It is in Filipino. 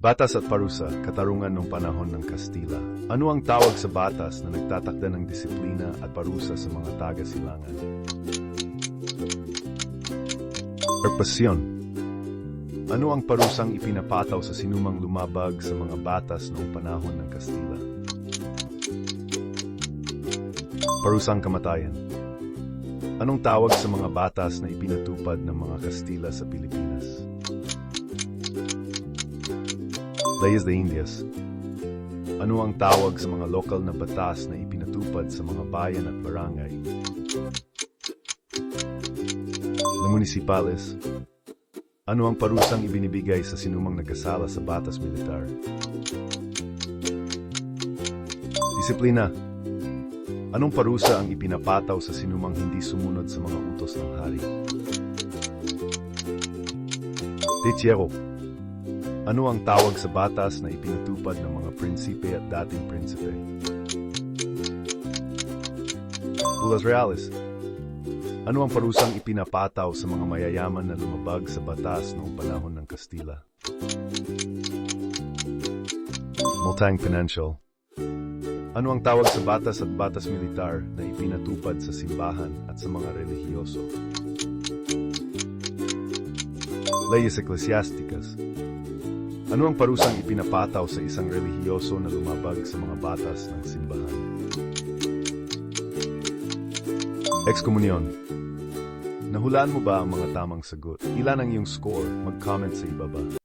Batas at parusa, katarungan ng panahon ng Kastila. Ano ang tawag sa batas na nagtatakda ng disiplina at parusa sa mga taga-silangan? Perpasyon. Ano ang parusang ipinapataw sa sinumang lumabag sa mga batas noong panahon ng Kastila? Parusang kamatayan. Anong tawag sa mga batas na ipinatupad ng mga Kastila sa Pilipinas? Leyes de Indias. Ano ang tawag sa mga lokal na batas na ipinatupad sa mga bayan at barangay? Na municipales. Ano ang parusang ibinibigay sa sinumang nagkasala sa batas militar? Disiplina. Anong parusa ang ipinapataw sa sinumang hindi sumunod sa mga utos ng hari? Tetiero. Ano ang tawag sa batas na ipinatupad ng mga prinsipe at dating prinsipe? Bulas Reales. Ano ang parusang ipinapataw sa mga mayayaman na lumabag sa batas noong panahon ng Kastila? Multang Financial. Ano ang tawag sa batas at batas militar na ipinatupad sa simbahan at sa mga relihiyoso? Leyes Ecclesiasticas. Ano ang parusang ipinapataw sa isang relihiyoso na lumabag sa mga batas ng simbahan? Exkomunyon. Nahulaan mo ba ang mga tamang sagot? Ilan ang iyong score? Mag-comment sa ibaba.